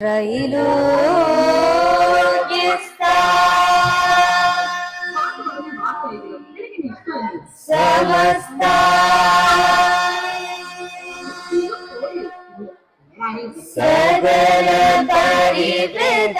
రైలు సమస్త సగల పరివృత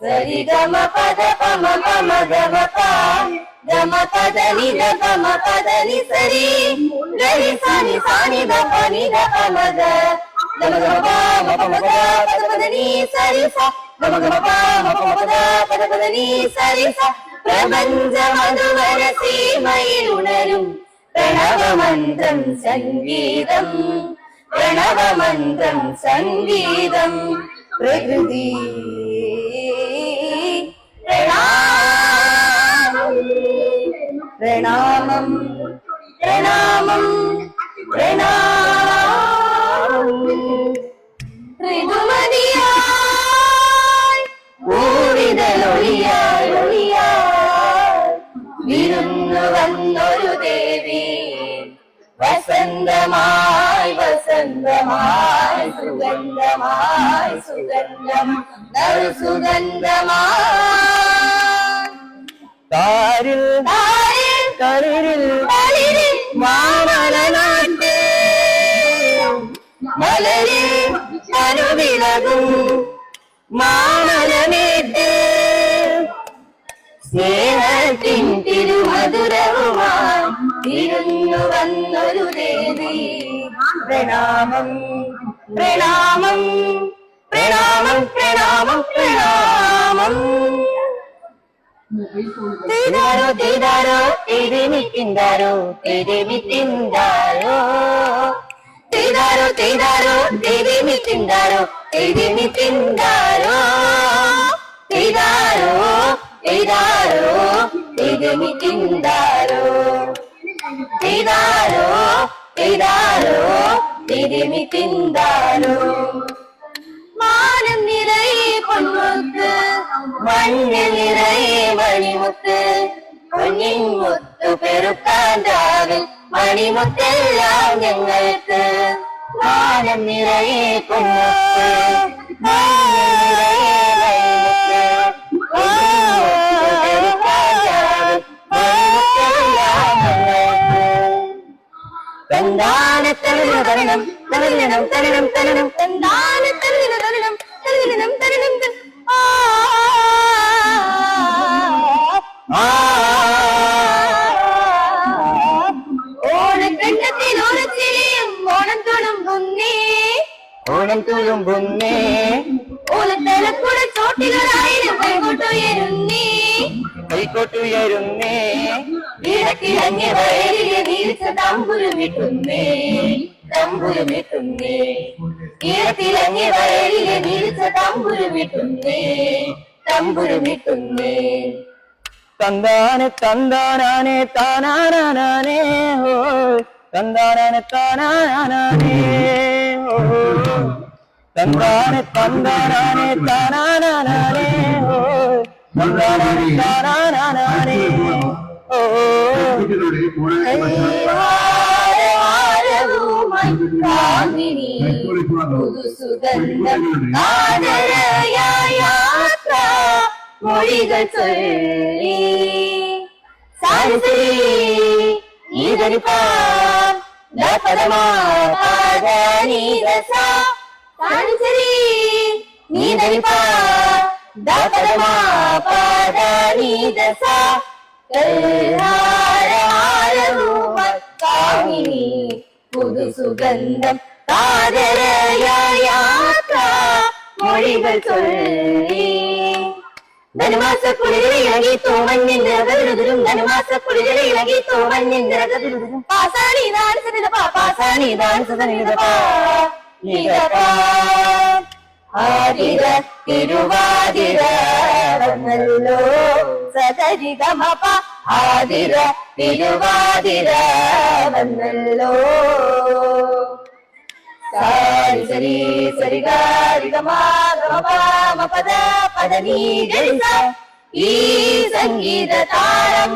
ಸರಿ ಗಮ ಪದ ಪಮ ಪಮ ಗಮ ಪ ಗಮ ಪದ ನಿ ದ ಗಮ ಪದ ನಿ ಸರಿ ಗರಿ ಸಾನಿ ಸಾನಿ ದ ಪ ನಿ ದ ಪ ಮ ಗ ಗಮ ಗಮ ಪ ಮ ಪ ಮ ಗ ಪದ ಪದ ನಿ ಸರಿ ಸ ಗಮ ಗಮ ಪ ಮ ಪ ಮ ಗ ಪದ ಪದ ನಿ ಸರಿ ಸ பிரபஞ்ச மதுவர சீமையில் உணரும் பிரணவ மந்திரம் சங்கீதம் பிரணவ மந்திரம் சங்கீதம் பிரகிருதி പ്രണാമം പ്രണാമം പ്രണാമം ഋതുമതിയായി ഊരിതലൊളിയായി ഒളിയായി വിരുന്നു വന്നൊരു ദേവി. വസന്തമായി വസന്തമായി സുഗന്ധമായി സുഗന്ധം സുഗന്ധമായി. താരിൽ കരിരിൽ തളിരിൽ മാമലനാട്ട് മലരിൽ അനുവിലകും മാമലമേറ്റ് സ്നേഹത്തിൻ തിരുമധുരവുമായി ഇരുന്നു വന്നൊരു ദേവി. പ്രണാമം പ്രണാമം പ്രണാമം പ്രണാമം പ്രണാമം. తేదారో తేదారో తేదేమి తిందారో తేదేమి తిందారో తేదారో తేదారో తేదేమి తిందారో తేదేమి తిందారో తేదారో తేదారో తేదేమి తిందారో తేదారో తేదారో తేదేమి తిందారో பொன்முத்து மண்ணில் இறை மணிமுத்து பொன்னின் முத்து பெருக்காண்டாவில் மணிமுத்தெல்லாம் எங்களுக்கு. வானம் நிறைய பொன்முத்து தந்தான தருணம் தருணம் தருணம் தருணம் ആ ഓണക്കണ്ടത്തിൽ ഓണച്ചിരിയും ഓണം തുളുമ്പുന്നേ ഓണം തുളുമ്പുന്നേ ഓലത്തലക്കൂടെ ചോട്ടികളായിരം കൈകൊട്ടുയരുന്നേ കൈകൊട്ടുയരുന്നേ ഇടക്കിഴങ്ങി വയലിലെ വീഴ്ച തമ്പുരുമിട്ടുന്നേ തമ്പുരുമിട്ടുന്നേ ഇടക്കിഴങ്ങി വയലിലെ വീഴ്ച തമ്പുരുമിട്ടുന്നേ തമ്പുരുമിട്ടുന്നേ தந்தானே தந்தானே தானானே ஹோ தந்தானே தானானே ஹோ தந்தானே தந்தானே தானானே ஹோ தந்தானே தானானே ஓ. சுதந்த காதல யாத்ரா மொழிகள் சொல்லி. சாரி சரி நீதரிப்பா. பதமா பாத நீதசா. சாரி சரி நீதரிப்பா. பதமா பாத நீதசா. காமினி புது சுகந்தம் காதலையாக்கா மொழிகள் சொல்லி. ധനുമാസക്കുളികളെ ഇളകി തോമൻ നിന്തിരകതിരുതിരും ധനുമാസക്കുളികളെ ഇളകി തോമൻ നിന്തിരകതിരുതിരും പാസാണി ഇതാണ് സനിതപാ പാസാണി ഇതാണ് സനിതപാ നിതപാ ആതിര തിരുവാതിര വന്നല്ലോ. സകരിതമപ ആതിര തിരുവാതിര വന്നല്ലോ. ಸಾರಿ ಸರಿ ಸರಿ ಗಾರಿ ಗಮ ಗಮ ಪದ ಪದ ನೀ ಈ ಸಂಗೀತ ತಾಳಂ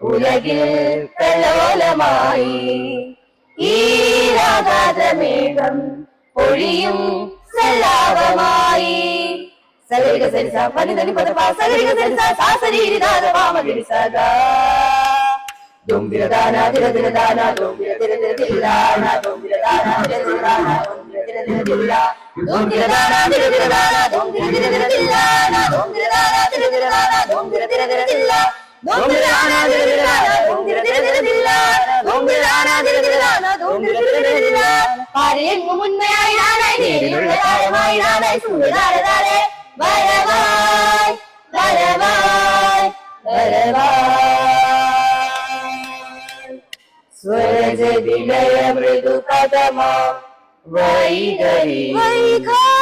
உலகில் பிரலோலமாய். ஈராகாத மேகம் பொழியும் செல்லாபமாய் சகரிக சரிசா பனி தனி பதப்பா சகரிக சரிசா சாசரி இரிதாத பாமகிரி சகா. ധൂം തിരദാന തിരതിരദാന ധൂം തിരതിരതിരതിരദാന ധൂം തിരദാന തിരതിരദാന ധൂം തിരതിരതിരതിരദാന ധൂം തിരദാന തിരതിരദാന ധൂം തിരതിരതിരതിരദാന ധൂം തിരദാന തിരതിരദാന ധൂം തിരതിരതിരതിരദാന ധൂം തിരദാന തിരതിരദാന ധൂം തിരതിരതിരതിരദാന ധൂം തിരദാന തിരതിരദാന ധൂം തിരതിരതിരതിരദാന विनय मृदु पदमा वैगरी। वैघा